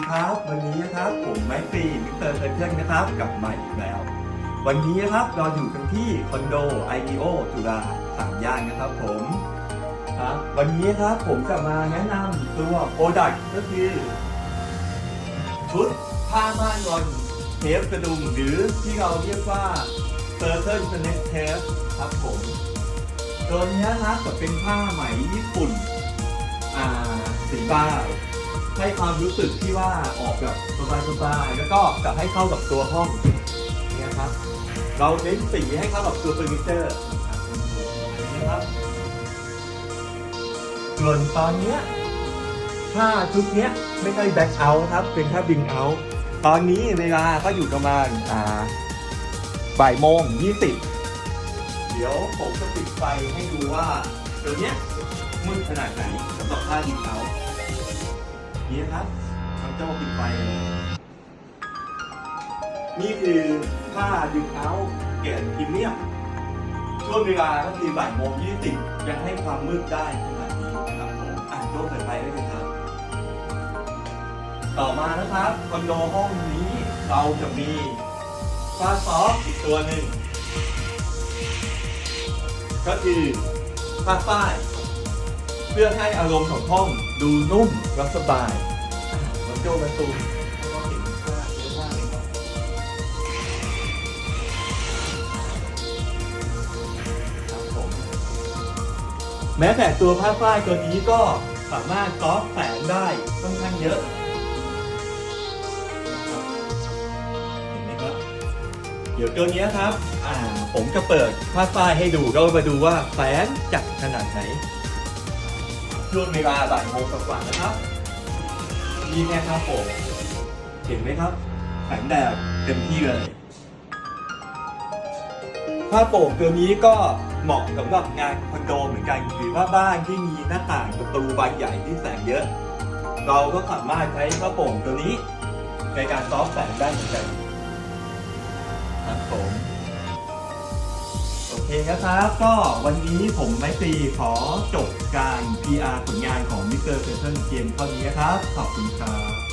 ีครับ วันนี้นะครับผมไมค์ฟรีมิสเตอร์เซอร์เคิลนะครับกลับมาอีกแล้ว วันนี้นะครับเราอยู่กันที่คอนโด IDO จุฬาสามย่านนะครับผมครับวันนี้ครับผมจะมาแนะนำตัวโปรดักต์ก็คือ ชุดผ้าม่านรอนเทปกระดุมหรือที่เราเรียกว่า c i r c l e Connect Tape ครับผมตัวนี้นะครับจะเป็นผ้าไหมญี่ปุ่น อ่าสีบ้า ให้ความรู้สึกที่ว่าออกแบบสบายๆแล้วก็จะให้เข้ากับตัวห้องเนี่ยครับ เราเน้นสีให้เข้ากับตัวเฟอร์นิเจอร์นะครับส่วนตอนเนี้ยผ้าชุดเนี้ยไม่ใช่แบ็คเอาท์ครับเป็นแค่บิงเอาท์ตอนนี้เวลาก็อยู่ประมาณอ่าบ่ายโมงยี่สิบเดี๋ยวผมจะปิดไฟให้ดูว่าตัวเนี้ยมืดขนาดไหนสำหรับผ้าบิงเอาท์ นี่ครับทำเจ้าปิดไฟ นี่คือผ้าดึงเอาเกรดพรีเมียมช่วงเวลาก็คือบ่ายโมงยี่สิบยังให้ความมืดได้ขนาดนี้ครับผมอ่านโจ้เปิดไฟได้เลยครับ ต่อมานะครับคอนโดห้องนี้เราจะมีผ้าซอฟอีกตัวหนึ่งก็คือผ้าฝ้าย เพื่อให้อารมณ์ของห้องดูนุ่มและสบาย โจ้ประตูก็เห็นผ้าเยอะมากเลยครับผม แม้แต่ตัวผ้าฝ้ายตัวนี้ก็สามารถซอฟแสงได้ค่อนข้างเยอะเห็นไหมครับ เดี๋ยวตัวนี้ครับ อ่า ผมจะเปิดผ้าฝ้ายให้ดูก็มาดูว่าแสงจัดขนาดไหนช่วงเวลาบ่ายโมงกว่านะครับ นี่แค่ครับผมเห็นไหมครับแสงแดดเต็มที่เลยผ้าโป่งตัวนี้ก็เหมาะสำหรับงานคอนโดเหมือนกันหรือว่าบ้านที่มีหน้าต่างประตูบานใหญ่ที่แสงเยอะ เราก็สามารถใช้ผ้าโป่งตัวนี้ในการซอฟแสงได้เหมือนกันครับผม เคนะครับ ก็วันนี้ผมไม่ตีขอจบการ PR ผลงานของมิสเตอร์เซนเทนเกมเท่านี้นะครับ ขอบคุณครับ